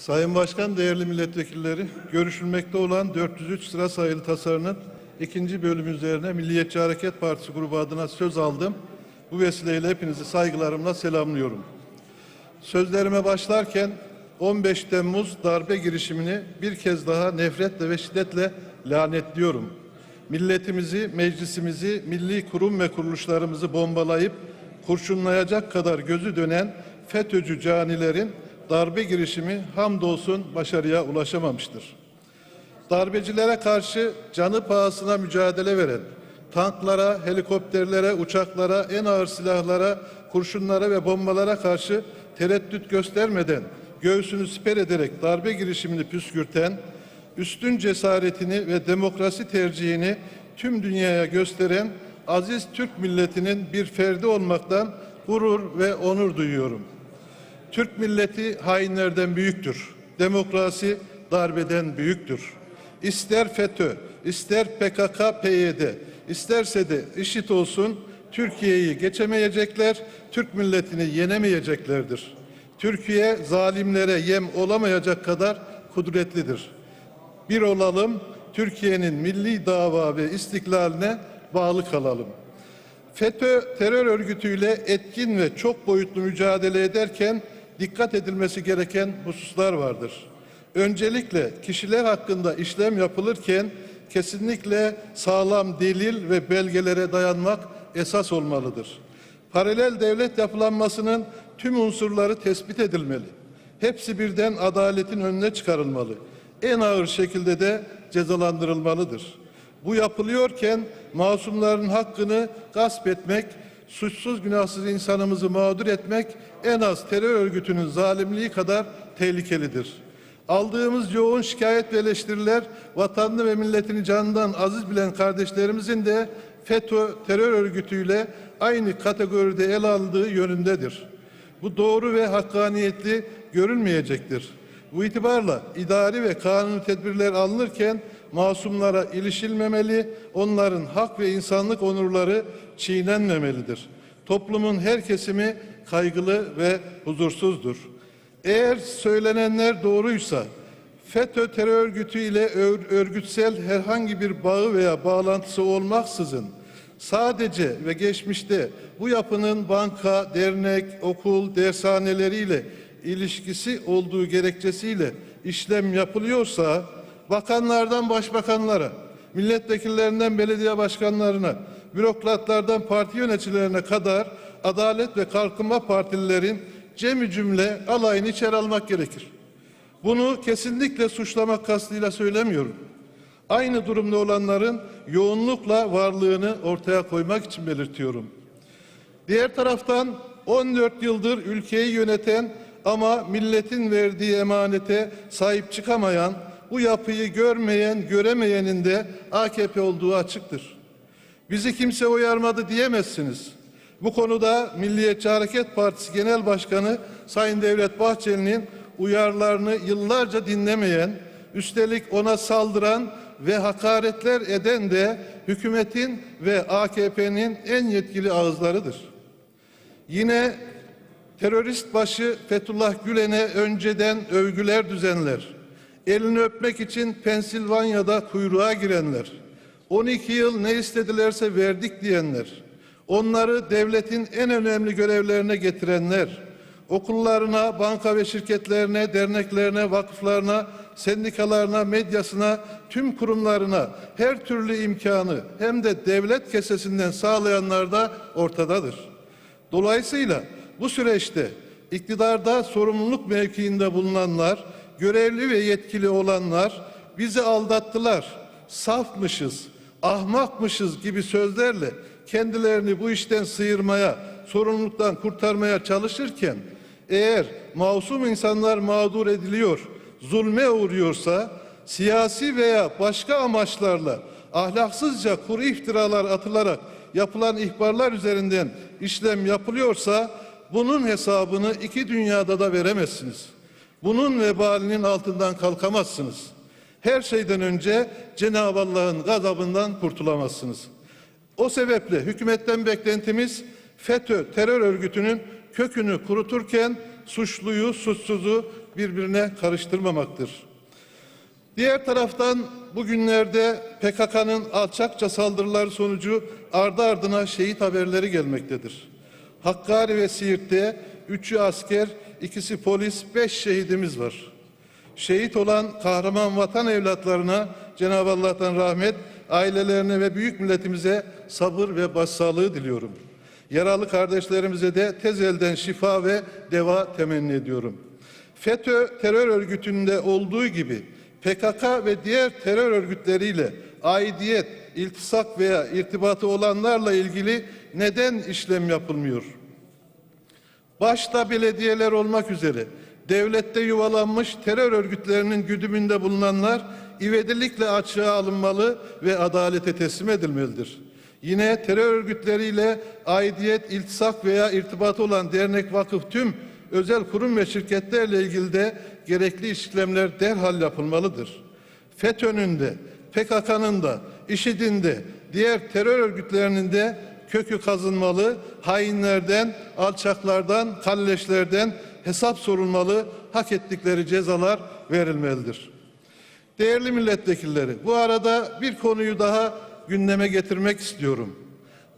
Sayın Başkan, değerli milletvekilleri, görüşülmekte olan 403 sıra sayılı tasarının ikinci bölümü üzerine Milliyetçi Hareket Partisi grubu adına söz aldım. Bu vesileyle hepinizi saygılarımla selamlıyorum. Sözlerime başlarken 15 Temmuz darbe girişimini bir kez daha nefretle ve şiddetle lanetliyorum. Milletimizi, meclisimizi, milli kurum ve kuruluşlarımızı bombalayıp kurşunlayacak kadar gözü dönen FETÖ'cü canilerin darbe girişimi hamdolsun başarıya ulaşamamıştır. Darbecilere karşı canı pahasına mücadele veren, tanklara, helikopterlere, uçaklara, en ağır silahlara, kurşunlara ve bombalara karşı tereddüt göstermeden göğsünü siper ederek darbe girişimini püskürten, üstün cesaretini ve demokrasi tercihini tüm dünyaya gösteren aziz Türk milletinin bir ferdi olmaktan gurur ve onur duyuyorum. Türk milleti hainlerden büyüktür. Demokrasi darbeden büyüktür. İster FETÖ, ister PKK, PYD, isterse de IŞİD olsun Türkiye'yi geçemeyecekler, Türk milletini yenemeyeceklerdir. Türkiye zalimlere yem olamayacak kadar kudretlidir. Bir olalım, Türkiye'nin milli dava ve istiklaline bağlı kalalım. FETÖ terör örgütüyle etkin ve çok boyutlu mücadele ederken dikkat edilmesi gereken hususlar vardır. Öncelikle kişiler hakkında işlem yapılırken kesinlikle sağlam delil ve belgelere dayanmak esas olmalıdır. Paralel devlet yapılanmasının tüm unsurları tespit edilmeli. Hepsi birden adaletin önüne çıkarılmalı. En ağır şekilde de cezalandırılmalıdır. Bu yapılıyorken masumların hakkını gasp etmek, suçsuz günahsız insanımızı mağdur etmek en az terör örgütünün zalimliği kadar tehlikelidir. Aldığımız yoğun şikayet ve eleştiriler vatanını ve milletini canından aziz bilen kardeşlerimizin de FETÖ terör örgütüyle aynı kategoride ele aldığı yönündedir. Bu doğru ve hakkaniyetli görülmeyecektir. Bu itibarla idari ve kanuni tedbirler alınırken masumlara ilişilmemeli, onların hak ve insanlık onurları çiğnenmemelidir. Toplumun her kesimi kaygılı ve huzursuzdur. Eğer söylenenler doğruysa FETÖ terör örgütü ile ör- örgütsel herhangi bir bağı veya bağlantısı olmaksızın sadece ve geçmişte bu yapının banka, dernek, okul, dershaneleriyle ilişkisi olduğu gerekçesiyle işlem yapılıyorsa bakanlardan başbakanlara, milletvekillerinden belediye başkanlarına, bürokratlardan parti yöneticilerine kadar Adalet ve Kalkınma Partililerin cemi cümle alayını içeri almak gerekir. Bunu kesinlikle suçlamak kastıyla söylemiyorum. Aynı durumda olanların yoğunlukla varlığını ortaya koymak için belirtiyorum. Diğer taraftan 14 yıldır ülkeyi yöneten ama milletin verdiği emanete sahip çıkamayan, bu yapıyı görmeyen, göremeyenin de AKP olduğu açıktır. Bizi kimse uyarmadı diyemezsiniz. Bu konuda Milliyetçi Hareket Partisi Genel Başkanı Sayın Devlet Bahçeli'nin uyarılarını yıllarca dinlemeyen, üstelik ona saldıran ve hakaretler eden de hükümetin ve AKP'nin en yetkili ağızlarıdır. Yine terörist başı Fethullah Gülen'e önceden övgüler düzenler. Elini öpmek için Pensilvanya'da kuyruğa girenler. 12 yıl ne istedilerse verdik diyenler. Onları devletin en önemli görevlerine getirenler. Okullarına, banka ve şirketlerine, derneklerine, vakıflarına, sendikalarına, medyasına, tüm kurumlarına her türlü imkanı hem de devlet kesesinden sağlayanlar da ortadadır. Dolayısıyla bu süreçte iktidarda sorumluluk mevkiinde bulunanlar, görevli ve yetkili olanlar bizi aldattılar, safmışız, ahmakmışız gibi sözlerle kendilerini bu işten sıyırmaya, sorumluluktan kurtarmaya çalışırken eğer masum insanlar mağdur ediliyor, zulme uğruyorsa siyasi veya başka amaçlarla ahlaksızca kuru iftiralar atılarak yapılan ihbarlar üzerinden işlem yapılıyorsa bunun hesabını iki dünyada da veremezsiniz. Bunun vebalinin altından kalkamazsınız. Her şeyden önce Cenab-ı Allah'ın gazabından kurtulamazsınız. O sebeple hükümetten beklentimiz FETÖ terör örgütünün kökünü kuruturken suçluyu, suçsuzu birbirine karıştırmamaktır. Diğer taraftan bugünlerde PKK'nın alçakça saldırıları sonucu ardı ardına şehit haberleri gelmektedir. Hakkari ve Siirt'te üçü asker, ikisi polis, beş şehidimiz var. Şehit olan kahraman vatan evlatlarına Cenab-ı Allah'tan rahmet, ailelerine ve büyük milletimize sabır ve başsağlığı diliyorum. Yaralı kardeşlerimize de tez elden şifa ve deva temenni ediyorum. FETÖ terör örgütünde olduğu gibi PKK ve diğer terör örgütleriyle aidiyet, iltisak veya irtibatı olanlarla ilgili neden işlem yapılmıyor? Başta belediyeler olmak üzere devlette yuvalanmış terör örgütlerinin güdümünde bulunanlar ivedilikle açığa alınmalı ve adalete teslim edilmelidir. Yine terör örgütleriyle aidiyet, iltisak veya irtibatı olan dernek, vakıf tüm özel kurum ve şirketlerle ilgili de gerekli işlemler derhal yapılmalıdır. FETÖ'nün de, PKK'nın da, IŞİD'in de, diğer terör örgütlerinin de kökü kazınmalı, hainlerden, alçaklardan, kalleşlerden hesap sorulmalı, hak ettikleri cezalar verilmelidir. Değerli milletvekilleri, bu arada bir konuyu daha gündeme getirmek istiyorum.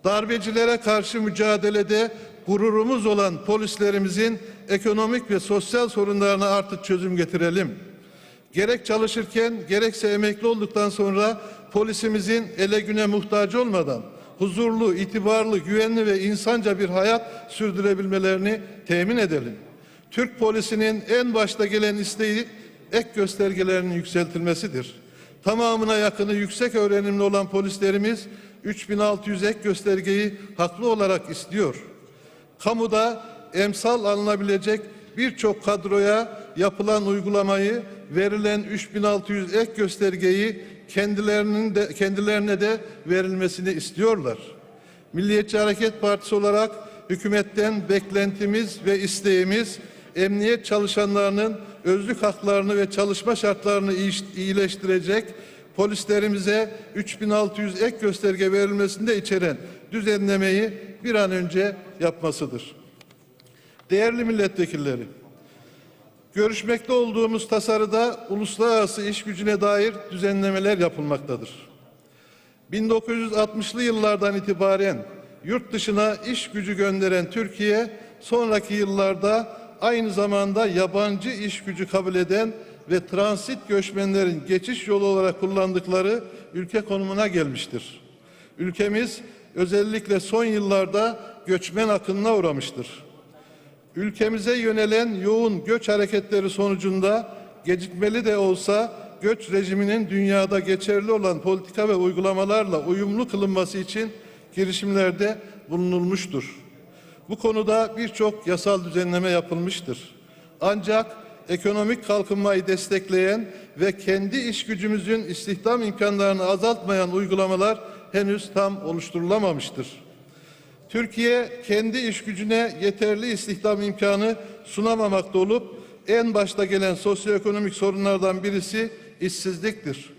Darbecilere karşı mücadelede gururumuz olan polislerimizin ekonomik ve sosyal sorunlarına artık çözüm getirelim. Gerek çalışırken gerekse emekli olduktan sonra polisimizin ele güne muhtaç olmadan huzurlu, itibarlı, güvenli ve insanca bir hayat sürdürebilmelerini temin edelim. Türk polisinin en başta gelen isteği ek göstergelerinin yükseltilmesidir. Tamamına yakını yüksek öğrenimli olan polislerimiz 3600 ek göstergeyi haklı olarak istiyor. Kamuda emsal alınabilecek birçok kadroya yapılan uygulamayı verilen 3600 ek göstergeyi kendilerinin de kendilerine de verilmesini istiyorlar. Milliyetçi Hareket Partisi olarak hükümetten beklentimiz ve isteğimiz emniyet çalışanlarının özlük haklarını ve çalışma şartlarını iyileştirecek polislerimize 3600 ek gösterge verilmesinde içeren düzenlemeyi bir an önce yapmasıdır. Değerli milletvekilleri, görüşmekte olduğumuz tasarıda uluslararası iş gücüne dair düzenlemeler yapılmaktadır. 1960'lı yıllardan itibaren yurt dışına iş gücü gönderen Türkiye, sonraki yıllarda aynı zamanda yabancı iş gücü kabul eden ve transit göçmenlerin geçiş yolu olarak kullandıkları ülke konumuna gelmiştir. Ülkemiz özellikle son yıllarda göçmen akınına uğramıştır. Ülkemize yönelen yoğun göç hareketleri sonucunda gecikmeli de olsa göç rejiminin dünyada geçerli olan politika ve uygulamalarla uyumlu kılınması için girişimlerde bulunulmuştur. Bu konuda birçok yasal düzenleme yapılmıştır. Ancak ekonomik kalkınmayı destekleyen ve kendi iş gücümüzün istihdam imkanlarını azaltmayan uygulamalar henüz tam oluşturulamamıştır. Türkiye kendi iş gücüne yeterli istihdam imkanı sunamamakta olup en başta gelen sosyoekonomik sorunlardan birisi işsizliktir.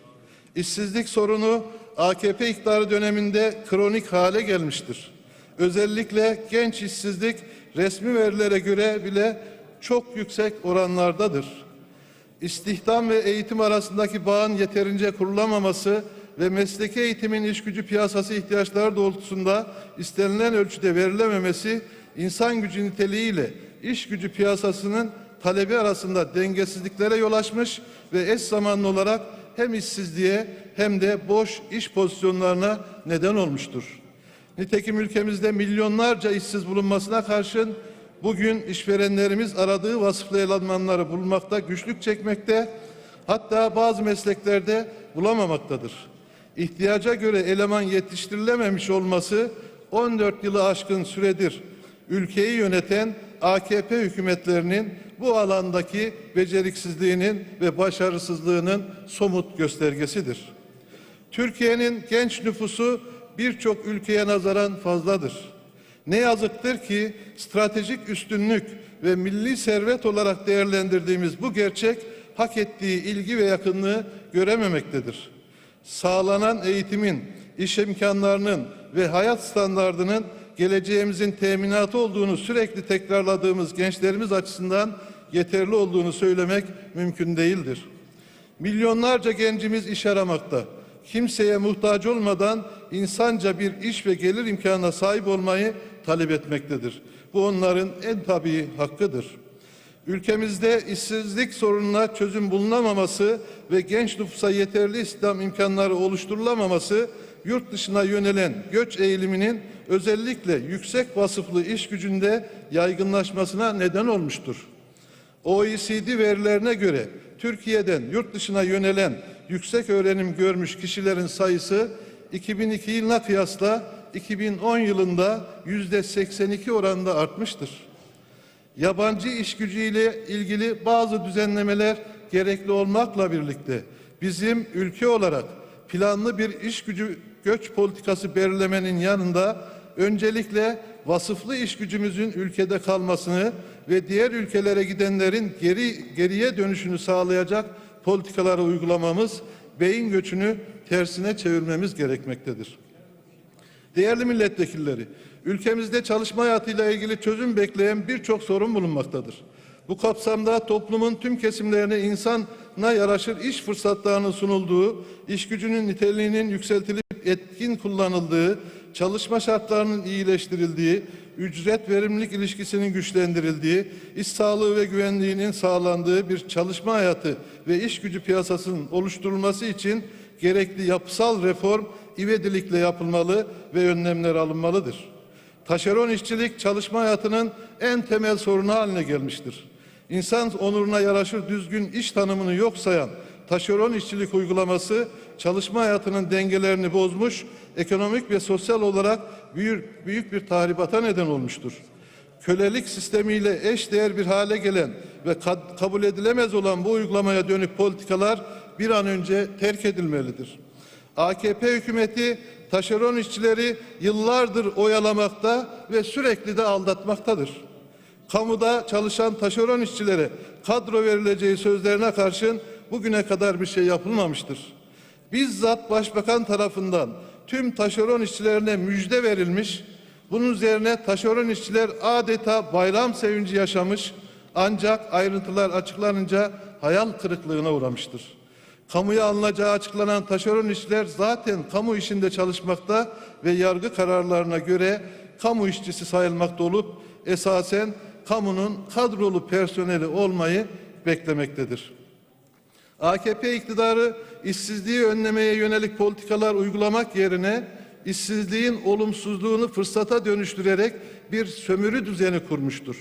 İşsizlik sorunu AKP iktidarı döneminde kronik hale gelmiştir. Özellikle genç işsizlik resmi verilere göre bile çok yüksek oranlardadır. İstihdam ve eğitim arasındaki bağın yeterince kurulamaması ve mesleki eğitimin iş gücü piyasası ihtiyaçları doğrultusunda istenilen ölçüde verilememesi insan gücü niteliğiyle iş gücü piyasasının talebi arasında dengesizliklere yol açmış ve eş zamanlı olarak hem işsizliğe hem de boş iş pozisyonlarına neden olmuştur. Nitekim ülkemizde milyonlarca işsiz bulunmasına karşın bugün işverenlerimiz aradığı vasıflı elemanları bulmakta güçlük çekmekte, hatta bazı mesleklerde bulamamaktadır. İhtiyaca göre eleman yetiştirilememiş olması 14 yılı aşkın süredir ülkeyi yöneten AKP hükümetlerinin bu alandaki beceriksizliğinin ve başarısızlığının somut göstergesidir. Türkiye'nin genç nüfusu birçok ülkeye nazaran fazladır. Ne yazıktır ki stratejik üstünlük ve milli servet olarak değerlendirdiğimiz bu gerçek hak ettiği ilgi ve yakınlığı görememektedir. Sağlanan eğitimin, iş imkanlarının ve hayat standardının geleceğimizin teminatı olduğunu sürekli tekrarladığımız gençlerimiz açısından yeterli olduğunu söylemek mümkün değildir. Milyonlarca gencimiz iş aramakta. Kimseye muhtaç olmadan insanca bir iş ve gelir imkanına sahip olmayı talep etmektedir. Bu onların en tabii hakkıdır. Ülkemizde işsizlik sorununa çözüm bulunamaması ve genç nüfusa yeterli istihdam imkanları oluşturulamaması yurt dışına yönelen göç eğiliminin özellikle yüksek vasıflı iş gücünde yaygınlaşmasına neden olmuştur. OECD verilerine göre Türkiye'den yurt dışına yönelen yüksek öğrenim görmüş kişilerin sayısı 2002 yılına kıyasla 2010 yılında yüzde 82 oranında artmıştır. Yabancı iş gücüyle ilgili bazı düzenlemeler gerekli olmakla birlikte bizim ülke olarak planlı bir iş gücü göç politikası belirlemenin yanında öncelikle vasıflı iş gücümüzün ülkede kalmasını ve diğer ülkelere gidenlerin geri geriye dönüşünü sağlayacak politikaları uygulamamız, beyin göçünü tersine çevirmemiz gerekmektedir. Değerli milletvekilleri, ülkemizde çalışma hayatıyla ilgili çözüm bekleyen birçok sorun bulunmaktadır. Bu kapsamda toplumun tüm kesimlerine insana yaraşır iş fırsatlarının sunulduğu, iş gücünün niteliğinin yükseltilip etkin kullanıldığı, çalışma şartlarının iyileştirildiği, ücret verimlilik ilişkisinin güçlendirildiği, iş sağlığı ve güvenliğinin sağlandığı bir çalışma hayatı ve iş gücü piyasasının oluşturulması için gerekli yapısal reform ivedilikle yapılmalı ve önlemler alınmalıdır. Taşeron işçilik çalışma hayatının en temel sorunu haline gelmiştir. İnsan onuruna yaraşır düzgün iş tanımını yok sayan taşeron işçilik uygulaması çalışma hayatının dengelerini bozmuş, ekonomik ve sosyal olarak büyük, büyük bir tahribata neden olmuştur. Kölelik sistemiyle eş değer bir hale gelen ve kad- kabul edilemez olan bu uygulamaya dönük politikalar bir an önce terk edilmelidir. AKP hükümeti taşeron işçileri yıllardır oyalamakta ve sürekli de aldatmaktadır. Kamuda çalışan taşeron işçilere kadro verileceği sözlerine karşın bugüne kadar bir şey yapılmamıştır. Bizzat başbakan tarafından tüm taşeron işçilerine müjde verilmiş, bunun üzerine taşeron işçiler adeta bayram sevinci yaşamış ancak ayrıntılar açıklanınca hayal kırıklığına uğramıştır. Kamuya alınacağı açıklanan taşeron işçiler zaten kamu işinde çalışmakta ve yargı kararlarına göre kamu işçisi sayılmakta olup esasen kamunun kadrolu personeli olmayı beklemektedir. AKP iktidarı işsizliği önlemeye yönelik politikalar uygulamak yerine işsizliğin olumsuzluğunu fırsata dönüştürerek bir sömürü düzeni kurmuştur.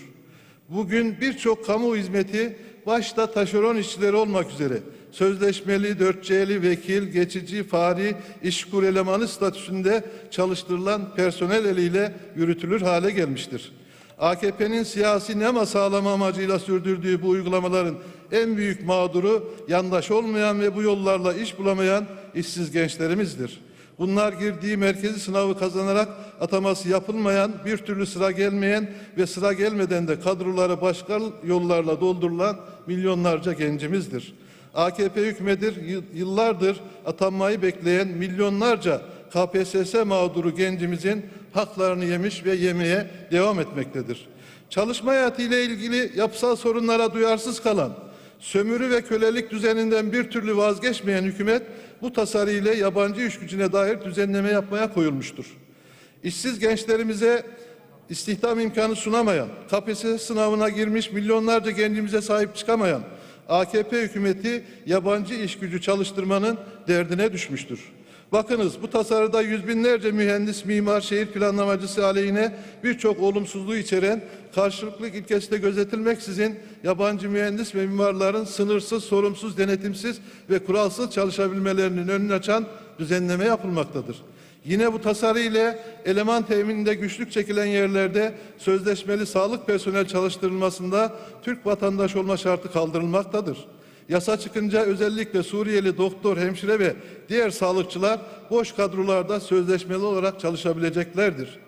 Bugün birçok kamu hizmeti başta taşeron işçileri olmak üzere sözleşmeli, 4C'li, vekil, geçici, fari, işkur elemanı statüsünde çalıştırılan personel eliyle yürütülür hale gelmiştir. AKP'nin siyasi nema sağlama amacıyla sürdürdüğü bu uygulamaların en büyük mağduru yandaş olmayan ve bu yollarla iş bulamayan işsiz gençlerimizdir. Bunlar girdiği merkezi sınavı kazanarak ataması yapılmayan, bir türlü sıra gelmeyen ve sıra gelmeden de kadroları başka yollarla doldurulan milyonlarca gencimizdir. AKP hükümedir yıllardır atanmayı bekleyen milyonlarca KPSS mağduru gencimizin haklarını yemiş ve yemeye devam etmektedir. Çalışma hayatı ile ilgili yapısal sorunlara duyarsız kalan, sömürü ve kölelik düzeninden bir türlü vazgeçmeyen hükümet bu tasarı ile yabancı iş gücüne dair düzenleme yapmaya koyulmuştur. İşsiz gençlerimize istihdam imkanı sunamayan, KPSS sınavına girmiş milyonlarca gencimize sahip çıkamayan AKP hükümeti yabancı iş gücü çalıştırmanın derdine düşmüştür. Bakınız bu tasarıda yüz binlerce mühendis, mimar, şehir planlamacısı aleyhine birçok olumsuzluğu içeren karşılıklık ilkesinde gözetilmeksizin yabancı mühendis ve mimarların sınırsız, sorumsuz, denetimsiz ve kuralsız çalışabilmelerinin önünü açan düzenleme yapılmaktadır. Yine bu tasarı ile eleman temininde güçlük çekilen yerlerde sözleşmeli sağlık personel çalıştırılmasında Türk vatandaş olma şartı kaldırılmaktadır. Yasa çıkınca özellikle Suriyeli doktor, hemşire ve diğer sağlıkçılar boş kadrolarda sözleşmeli olarak çalışabileceklerdir.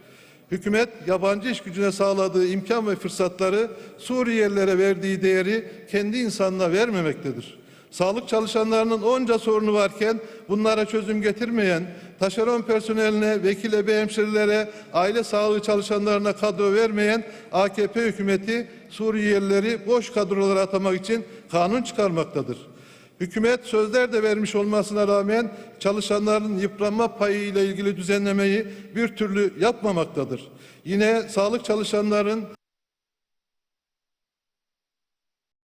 Hükümet yabancı iş gücüne sağladığı imkan ve fırsatları Suriyelilere verdiği değeri kendi insanına vermemektedir. Sağlık çalışanlarının onca sorunu varken bunlara çözüm getirmeyen, taşeron personeline, vekil ebe hemşirilere, aile sağlığı çalışanlarına kadro vermeyen AKP hükümeti Suriyelileri boş kadrolara atamak için kanun çıkarmaktadır. Hükümet sözler de vermiş olmasına rağmen çalışanların yıpranma payı ile ilgili düzenlemeyi bir türlü yapmamaktadır. Yine sağlık çalışanların